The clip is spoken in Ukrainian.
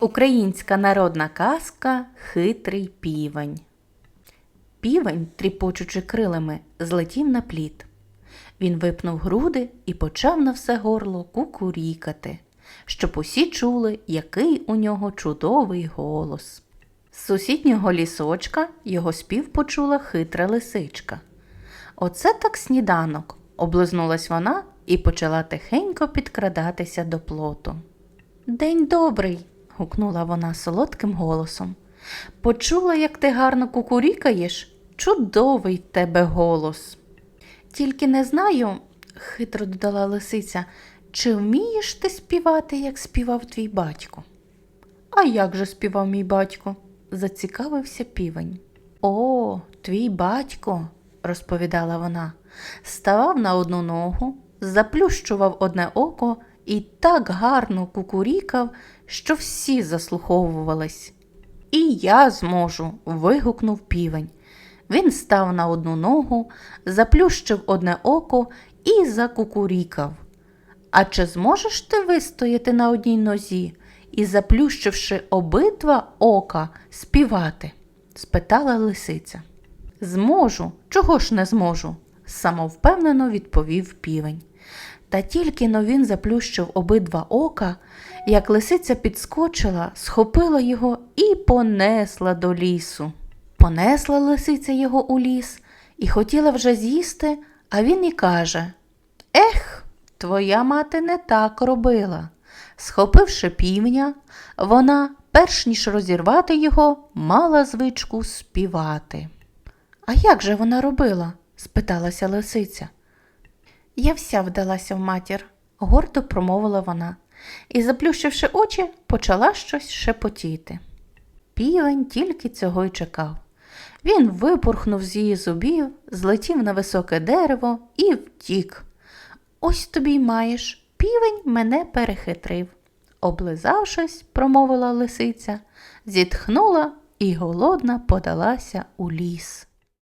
Українська народна казка Хитрий півень. Півень, тріпочучи крилами, злетів на плід. Він випнув груди і почав на все горло кукурікати, щоб усі чули, який у нього чудовий голос. З сусіднього лісочка його спів почула хитра лисичка. Оце так сніданок, облизнулась вона і почала тихенько підкрадатися до плоту. День добрий, гукнула вона солодким голосом. Почула, як ти гарно кукурікаєш? Чудовий тебе голос. Тільки не знаю, хитро додала лисиця, чи вмієш ти співати, як співав твій батько? А як же співав мій батько? зацікавився півень. О, твій батько, розповідала вона, ставав на одну ногу, заплющував одне око і так гарно кукурікав, що всі заслуховувались. І я зможу. вигукнув півень. Він став на одну ногу, заплющив одне око і закукурікав. А чи зможеш ти вистояти на одній нозі і, заплющивши обидва ока, співати? спитала лисиця. Зможу, чого ж не зможу? Самовпевнено відповів півень. Та тільки но він заплющив обидва ока, як лисиця підскочила, схопила його і понесла до лісу. Понесла лисиця його у ліс і хотіла вже з'їсти, а він і каже Ех, твоя мати не так робила. Схопивши півня, вона, перш ніж розірвати його, мала звичку співати. А як же вона робила? Спиталася лисиця. Я вся вдалася в матір, гордо промовила вона, і, заплющивши очі, почала щось шепотіти. Півень тільки цього й чекав. Він випорхнув з її зубів, злетів на високе дерево і втік. Ось тобі й маєш, півень мене перехитрив. Облизавшись, промовила лисиця, зітхнула і голодна подалася у ліс.